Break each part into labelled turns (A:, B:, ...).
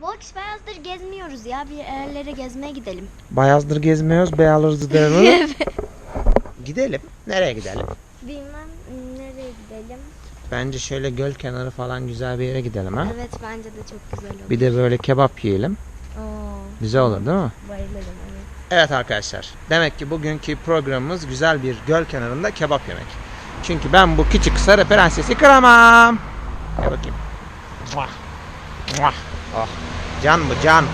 A: Volkswagen'dır gezmiyoruz ya. Bir yerlere gezmeye gidelim.
B: Bayazdır gezmiyoruz, beyazdır
A: evet.
B: Gidelim. Nereye gidelim?
A: Bilmem nereye gidelim.
B: Bence şöyle göl kenarı falan güzel bir yere gidelim ha.
A: Evet bence de çok güzel olur.
B: Bir de böyle kebap yiyelim.
A: Oo,
B: Güzel olur değil mi?
A: bayılırım. Evet.
B: Evet arkadaşlar. Demek ki bugünkü programımız güzel bir göl kenarında kebap yemek. Çünkü ben bu küçük sarı prensesi kıramam. Gel bakayım. Muah. Muah. Oh. Can bu can.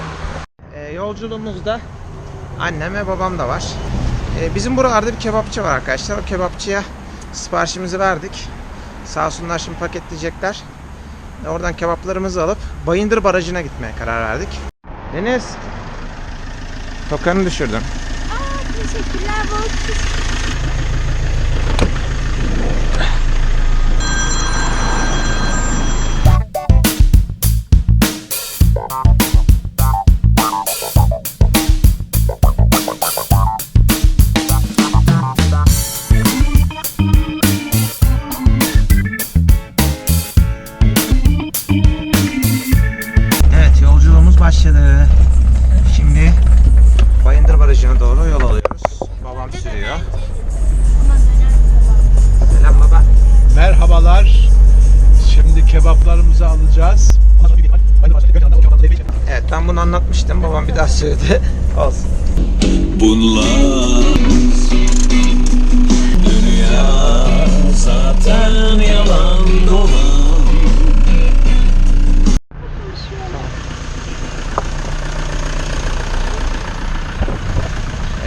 B: Ee, yolculuğumuzda annem ve babam da var. Ee, bizim buralarda bir kebapçı var arkadaşlar. O kebapçıya siparişimizi verdik. Sağ olsunlar şimdi paketleyecekler. Oradan kebaplarımızı alıp Bayındır Barajı'na gitmeye karar verdik. Deniz. Tokanı düşürdüm.
A: Aa, teşekkürler Volkswagen.
B: Sürüyor. Selam baba.
C: Merhabalar. Şimdi kebaplarımızı alacağız.
B: Evet ben bunu anlatmıştım. Babam bir daha söyledi. Olsun.
D: Bunlar Dünya zaten yalan dolan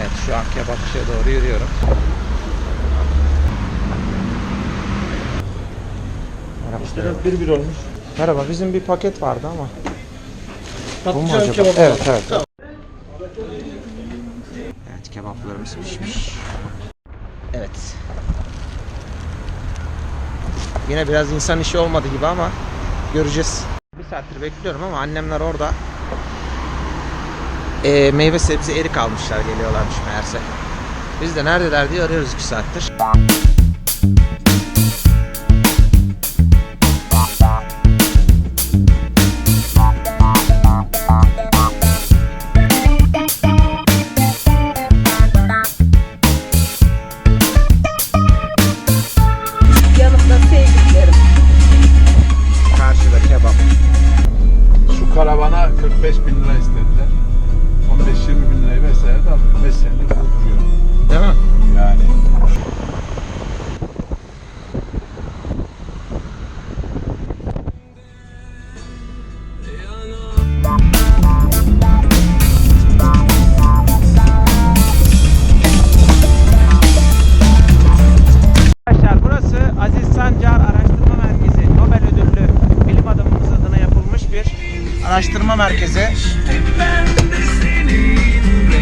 B: Evet şu an kebapçıya doğru yürüyorum. Merhaba.
C: Bir olmuş.
B: Merhaba bizim bir paket vardı ama. Bu mu acaba?
C: kebap.
B: Evet evet. Evet kebaplarımız pişmiş. Evet. Yine biraz insan işi olmadı gibi ama göreceğiz. Bir saattir bekliyorum ama annemler orada. Ee, meyve sebze erik almışlar geliyorlarmış meğerse. Biz de neredeler diye arıyoruz 2 saattir. Araştırma merkezi.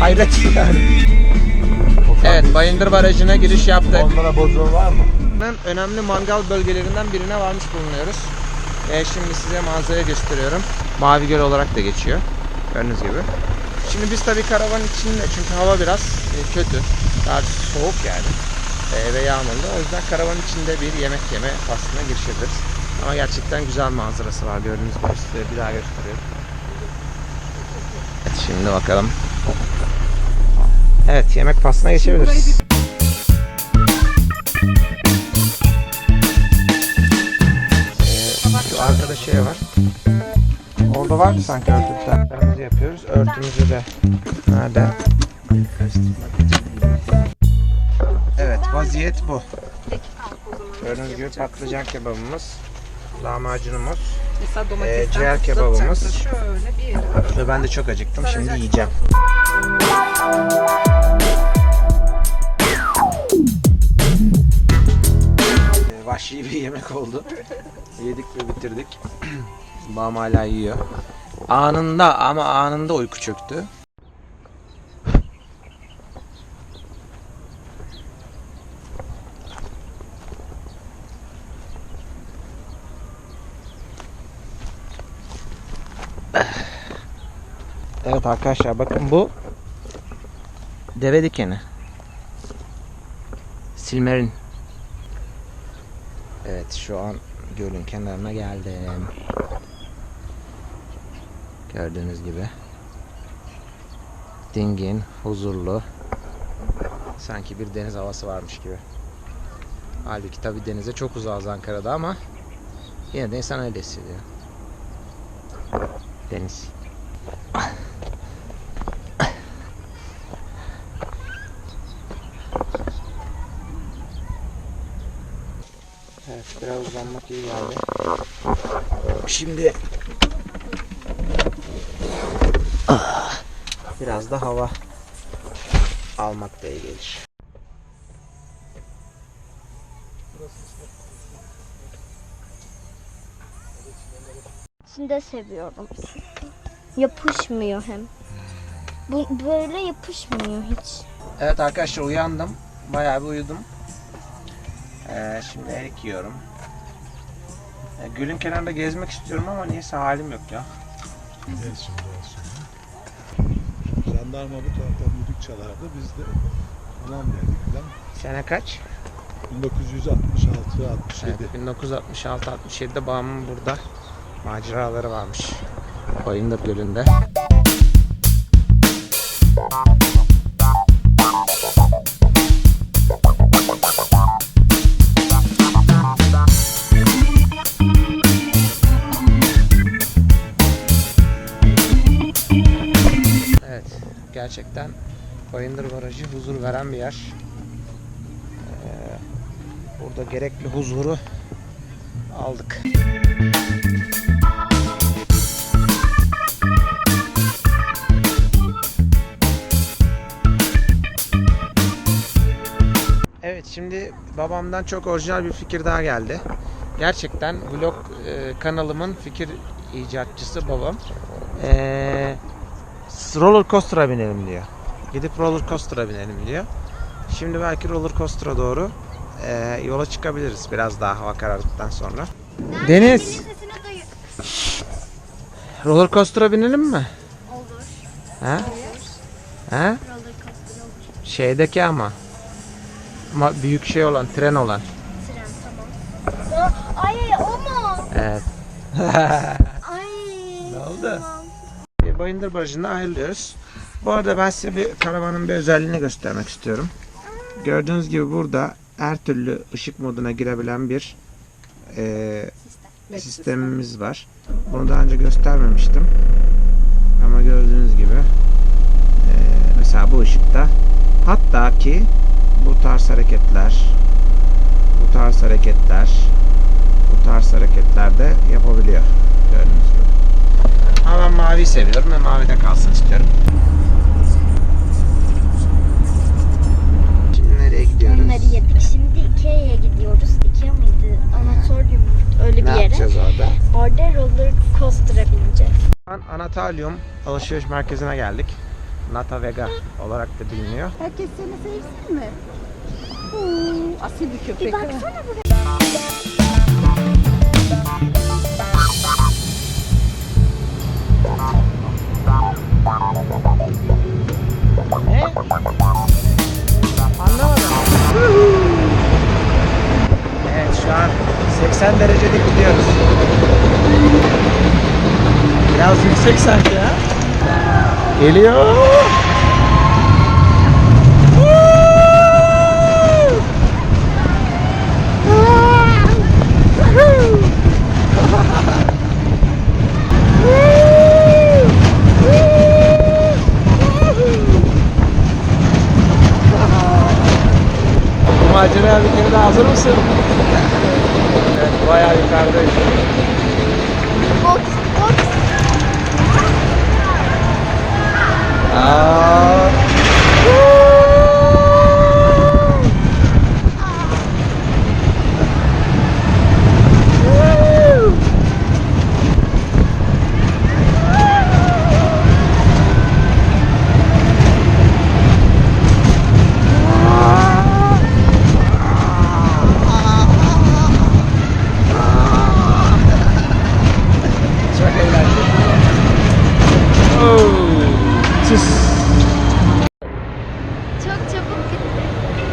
B: Hayret yani. Evet Bayındır Barajı'na giriş yaptık.
C: Onlara bozul var mı?
B: Önemli mangal bölgelerinden birine varmış bulunuyoruz. E, şimdi size manzara gösteriyorum. Mavi Göl olarak da geçiyor. Gördüğünüz gibi. Şimdi biz tabii karavanın içinde çünkü hava biraz e, kötü. Daha soğuk yani. E, ve yağmurlu. O yüzden karavanın içinde bir yemek yeme faslına girişebiliriz. Ama gerçekten güzel manzarası var. Gördüğünüz gibi size bir daha gösteriyorum. Şimdi bakalım. Evet yemek faslına geçebiliriz. Şu arkada şey var. Orada var mı sanki örtü yapıyoruz. Örtümüzü de nerede? Evet vaziyet bu. Gördüğünüz gibi patlıcan kebabımız, lahmacunumuz
E: Mesela
B: Ee,
E: domatesten
B: ciğer
E: tutsak
B: kebabımız.
E: Şöyle bir yere.
B: ve ben de çok acıktım şimdi yiyeceğim. Ee, Vahşi bir yemek oldu. Yedik ve bitirdik. Babam hala yiyor. Anında ama anında uyku çöktü. Evet arkadaşlar bakın bu deve dikeni. Silmerin. Evet şu an gölün kenarına geldim. Gördüğünüz gibi. Dingin, huzurlu. Sanki bir deniz havası varmış gibi. Halbuki tabi denize çok uzağız Ankara'da ama yine de insan öyle hissediyor. Deniz. Evet biraz uzanmak iyi geldi. Şimdi biraz da hava almak da iyi gelir.
A: Şimdi de seviyorum. Yapışmıyor hem. Bu böyle yapışmıyor hiç.
B: Evet arkadaşlar uyandım. Bayağı bir uyudum. Ee, şimdi erik yiyorum. Ee, gölün kenarında gezmek istiyorum ama niyeyse halim yok ya.
C: Gel şimdi gel şimdi. Jandarma bu taraftan düdük çalardı. Biz de ulan verdik falan.
B: Sene kaç?
C: 1966 67.
B: Evet, 1966-67'de babamın burada maceraları varmış. Bayındır Gölü'nde. Evet, gerçekten Bayındır Barajı huzur veren bir yer. Ee, burada gerekli huzuru aldık. Şimdi babamdan çok orijinal bir fikir daha geldi. Gerçekten vlog e, kanalımın fikir icatçısı babam. Ee, roller coaster'a binelim diyor. Gidip roller coaster'a binelim diyor. Şimdi belki roller coaster'a doğru e, yola çıkabiliriz biraz daha hava karardıktan sonra. Deniz, roller coaster'a binelim mi?
A: Olur.
B: Ha? Ha?
A: Olur.
B: Şeydeki ama. Ama büyük şey olan, tren olan.
A: Tren tamam. Ay o mu?
B: Evet.
A: Ay.
B: Ne oldu?
A: Tamam.
B: Bayındır Barajı'nda ayrılıyoruz. Bu arada ben size bir karavanın bir özelliğini göstermek istiyorum. Gördüğünüz gibi burada her türlü ışık moduna girebilen bir e, sistemimiz var. Bunu daha önce göstermemiştim. Ama gördüğünüz gibi e, mesela bu ışıkta hatta ki bu tarz hareketler bu tarz hareketler bu tarz hareketler de yapabiliyor. Gördüğünüz gibi. Ama ben mavi seviyorum ve mavide kalsın istiyorum. Şimdi nereye gidiyoruz?
A: Onları yedik. Şimdi Ikea'ya gidiyoruz. Ikea mıydı? Anatolyum muydu? Öyle bir
B: Ne
A: yere.
B: yapacağız orada?
A: Orada roller coaster'a bineceğiz.
B: Anatolium alışveriş merkezine geldik. Nata Vega olarak da biliniyor.
E: Herkes seni sevsin mi? Oo, asil bir köpek.
A: Bir baksana buraya.
B: Ne? Anlamadım. Evet şu an 80 derecede gidiyoruz. Biraz yüksek sanki. Geliyor. Maceraya bir kere daha hazır mısın? Evet, bayağı yukarıdayız. Aa.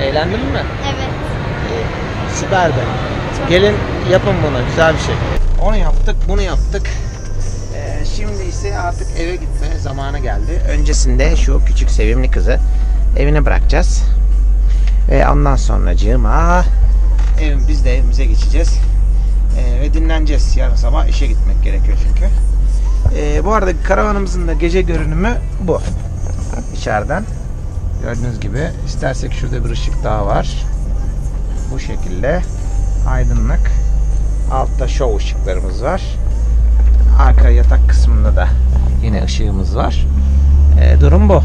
B: Eğlendin mi?
A: Evet.
B: Süper be. Gelin yapın bunu. Güzel bir şey. Onu yaptık, bunu yaptık. Ee, şimdi ise artık eve gitme zamanı geldi. Öncesinde şu küçük sevimli kızı evine bırakacağız. Ve ondan sonracığıma evim, biz de evimize geçeceğiz. Ee, ve dinleneceğiz. Yarın sabah işe gitmek gerekiyor çünkü. Ee, bu arada karavanımızın da gece görünümü bu. İçeriden. Gördüğünüz gibi. istersek şurada bir ışık daha var. Bu şekilde. Aydınlık. Altta şov ışıklarımız var. Arka yatak kısmında da yine ışığımız var. Ee, durum bu.